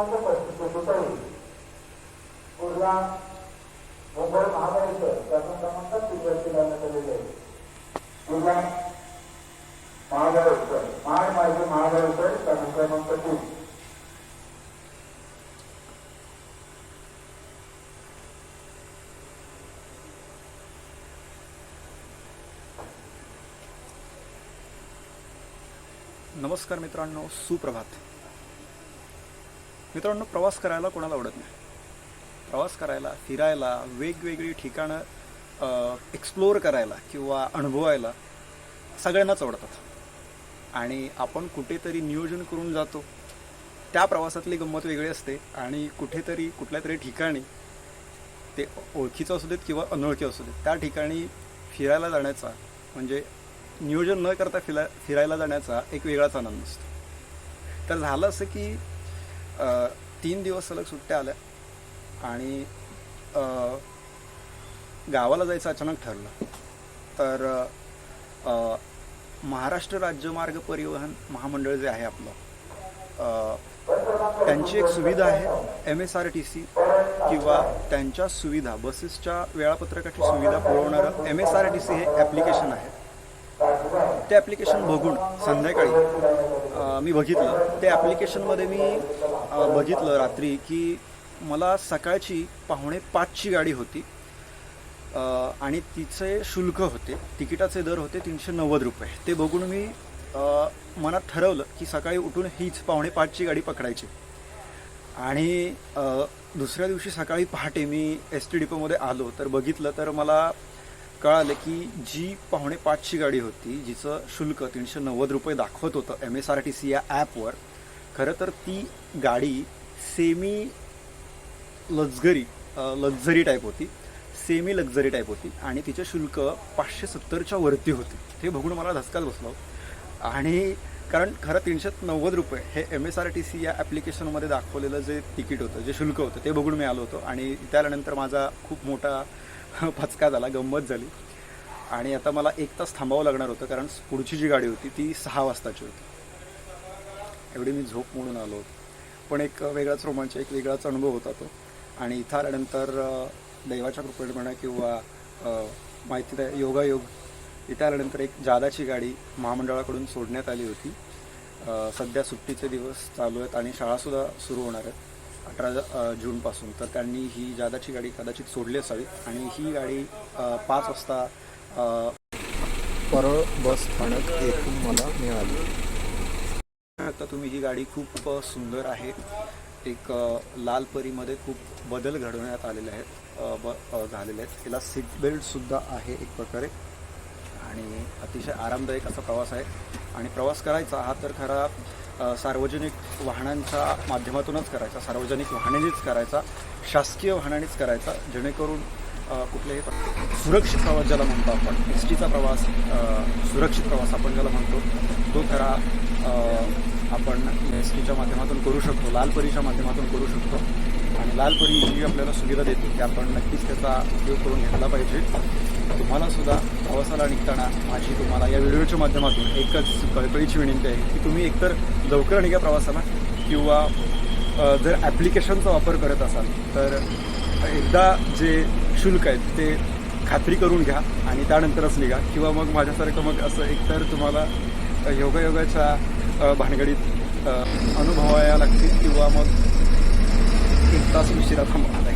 क्रमांक पस्तीस रुपये पूर्णा मुंबई महाबळेश्वर शासन क्रमांक तीनवरती लावण्यात आलेले आहे. पूर्णा महाबळेश्वर महाड मार्गे महाबळेश्वर शासन क्रमांक तीन नमस्कार मित्रांनो सुप्रभात. मित्रांनो प्रवास करायला कोणाला आवडत नाही. प्रवास करायला फिरायला वेगवेगळी ठिकाणं एक्सप्लोअर करायला किंवा अनुभवायला सगळ्यांनाच आवडतात. आणि आपण कुठेतरी नियोजन करून जातो. त्या प्रवासातली गंमत वेगळी असते आणि कुठेतरी कुठल्या तरी ठिकाणी ते ओळखीचं असू देत किंवा अनोळखी असू देत त्या ठिकाणी फिरायला जाण्याचा म्हणजे नियोजन न करता फिरा फिरायला जाण्याचा एक वेगळाच आनंद असतो. तर झालं असं की तीन दिवस सलग सुट्ट्या आल्या. आणि गावाला जायचं अचानक ठरलं. तर महाराष्ट्र राज्यमार्ग परिवहन महामंडळ जे आहे आपलं त्यांची एक सुविधा आहे M S R T C किंवा त्यांच्या सुविधा बसेसच्या वेळापत्रकाची सुविधा पुरवणारं M S R T C हे ॲप्लिकेशन आहे. ते ॲप्लिकेशन बघून संध्याकाळी मी बघितलं. ते ॲप्लिकेशनमध्ये मी बघितलं रात्री की मला सकाळची पाहुणे पाचची गाडी होती. आणि तिचे शुल्क होते तिकिटाचे दर होते तीनशे नव्वद रुपये. ते बघून मी मनात ठरवलं की सकाळी उठून हीच पाहुणे पाचची गाडी पकडायची. आणि दुसऱ्या दिवशी सकाळी पहाटे मी एस टी डिपोमध्ये आलो तर बघितलं तर मला कळालं की जी पाहुणे पाचची गाडी होती जिचं शुल्क तीनशे नव्वद रुपये दाखवत होतं M S R T C या ॲपवर खरं तर ती गाडी सेमी लक्झरी लक्झरी टाईप होती. सेमी लक्झरी टाईप होती. आणि तिचे शुल्क पाचशे सत्तरच्या वरती होते. हे बघून मला धसकाच बसलो. आणि कारण खरं तीनशे नव्वद रुपये हे M S R T C या ॲप्लिकेशनमध्ये दाखवलेलं जे तिकीट होतं जे शुल्क होतं ते बघून मी आलो होतो. आणि त्यानंतर माझा खूप मोठा फचका झाला गंमत झाली. आणि आता मला एक तास थांबावं लागणार होतं कारण पुढची जी गाडी होती ती सहा वाजताची होती. एवढी मी झोप म्हणून आलो होतो. पण एक वेगळाच रोमांच एक वेगळाच अनुभव होता तो. आणि इथं आल्यानंतर दैवाच्या कृपेने म्हणा किंवा माहिती द्या योगायोग इथं आल्यानंतर एक जादाची गाडी महामंडळाकडून सोडण्यात आली होती. सध्या सुट्टीचे दिवस चालू आहेत आणि शाळासुद्धा सुरू होणार आहेत अठरा जूनपासून. तर त्यांनी ही जादाची गाडी कदाचित सोडली असावी आणि ही गाडी पाच वाजता परळ बस स्थानक येथून मला मिळाली. आता तुम्ही ही गाडी खूप सुंदर आहे. एक लाल परीमध्ये खूप बदल घडवण्यात आलेले आहेत ब झालेले आहेत. तिला सीट बेल्टसुद्धा आहे एक प्रकारे. आणि अतिशय आरामदायक असा प्रवास आहे. आणि प्रवास करायचा हा तर खरा सार्वजनिक वाहनांच्या माध्यमातूनच करायचा. सार्वजनिक वाहनानेच करायचा. शासकीय वाहनानेच करायचा. जेणेकरून अ, कुठल्याही सुरक्षित प्रवास ज्याला म्हणतो आपण एस टीचा प्रवास सुरक्षित प्रवास आपण ज्याला म्हणतो तो खरा एस माध्यमातून करू शकतो लाल परीच्या माध्यमातून करू शकतो. आणि लाल परी जी आपल्याला सुविधा देते की आपण नक्कीच त्याचा उपयोग करून घेतला पाहिजे. तुम्हाला सुद्धा प्रवासाला निघताना माझी तुम्हाला या व्हिडिओच्या माध्यमातून एकच कळकळीची विनंती आहे की तुम्ही एकतर लवकर निघा प्रवासाला किंवा जर ॲप्लिकेशनचा वापर करत असाल तर एकदा जे शुल्क आहेत ते खात्री करून घ्या आणि त्यानंतरच निघा. किंवा मग माझ्यासारखं मग असं एकतर तुम्हाला योगायोगाच्या भानगडीत अनुभवाया लागतील किंवा मग एक तास उशिरा थांबवा